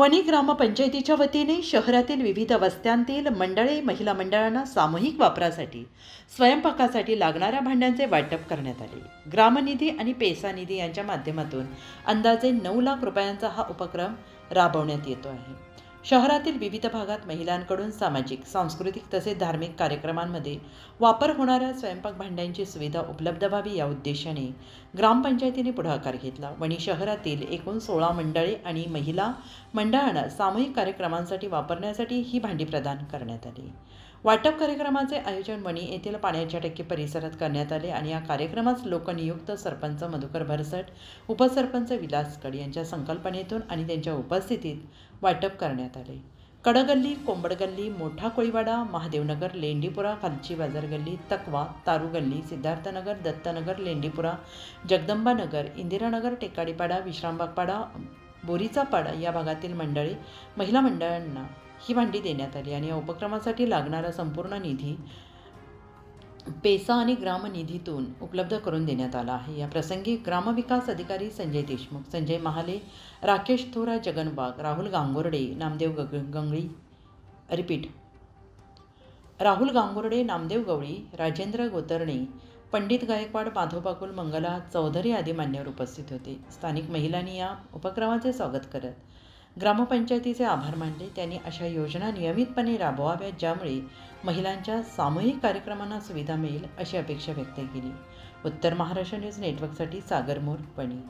वणी ग्रामपंचायतीच्या वतीने शहरातील विविध वस्त्यांतील मंडळे महिला मंडळांना सामूहिक वापरासाठी स्वयंपाकासाठी लागणाऱ्या भांड्यांचे वाटप करण्यात आले. ग्रामनिधी आणि पेसा निधी यांच्या माध्यमातून अंदाजे नऊ लाख रुपयांचा हा उपक्रम राबवण्यात येतो आहे. शहरातील विविध भागात महिलांकडून सामाजिक सांस्कृतिक तसेच धार्मिक कार्यक्रमांमध्ये वापर होणाऱ्या स्वयंपाक भांड्यांची सुविधा उपलब्ध व्हावी या उद्देशाने ग्रामपंचायतीने पुढाकार घेतला. वणी शहरातील एकूण सोळा मंडळे आणि महिला मंडळांना सामूहिक कार्यक्रमांसाठी वापरण्यासाठी ही भांडी प्रदान करण्यात आली. वाटप कार्यक्रमाचे आयोजन वणी येथील पाण्याच्या टक्के परिसरात करण्यात आले आणि या कार्यक्रमास लोकनियुक्त सरपंच मधुकर भरसट उपसरपंच विलास कड यांच्या संकल्पनेतून आणि त्यांच्या उपस्थितीत वाटप करण्यात आले. कडगल्ली कोंबडगल्ली मोठा कोळीवाडा महादेवनगर लेंडीपुरा खालची बाजारगल्ली तकवा तारुगल्ली सिद्धार्थनगर दत्तनगर लेंडीपुरा जगदंबानगर इंदिरानगर टेकाडीपाडा विश्रामबागपाडा बोरीचा पाडा या भागातील मंडळी महिला मंडळांना ही भांडी देण्यात आली आणि या उपक्रमासाठी लागणारा संपूर्ण निधी पेसा आणि ग्रामनिधीतून उपलब्ध करून देण्यात आला आहे. या प्रसंगी ग्रामविकास अधिकारी संजय देशमुख संजय महाले राकेश थोरा जगन वाघ राहुल गांगोर्डे नामदेव गग गंगळी रिपीट. राहुल गांगुर्डे नामदेव गवळी राजेंद्र गोतरणे पंडित गायकवाड माधवपाकुल मंगला चौधरी आदी मान्यवर उपस्थित होते. स्थानिक महिलांनी या उपक्रमाचे स्वागत करत ग्रामपंचायतीचे आभार मानले. त्यांनी अशा योजना नियमितपणे राबवाव्यात ज्यामुळे महिलांच्या सामूहिक कार्यक्रमांना सुविधा मिळेल अशी अपेक्षा व्यक्त केली. उत्तर महाराष्ट्र न्यूज नेटवर्कसाठी सागर मोर पणी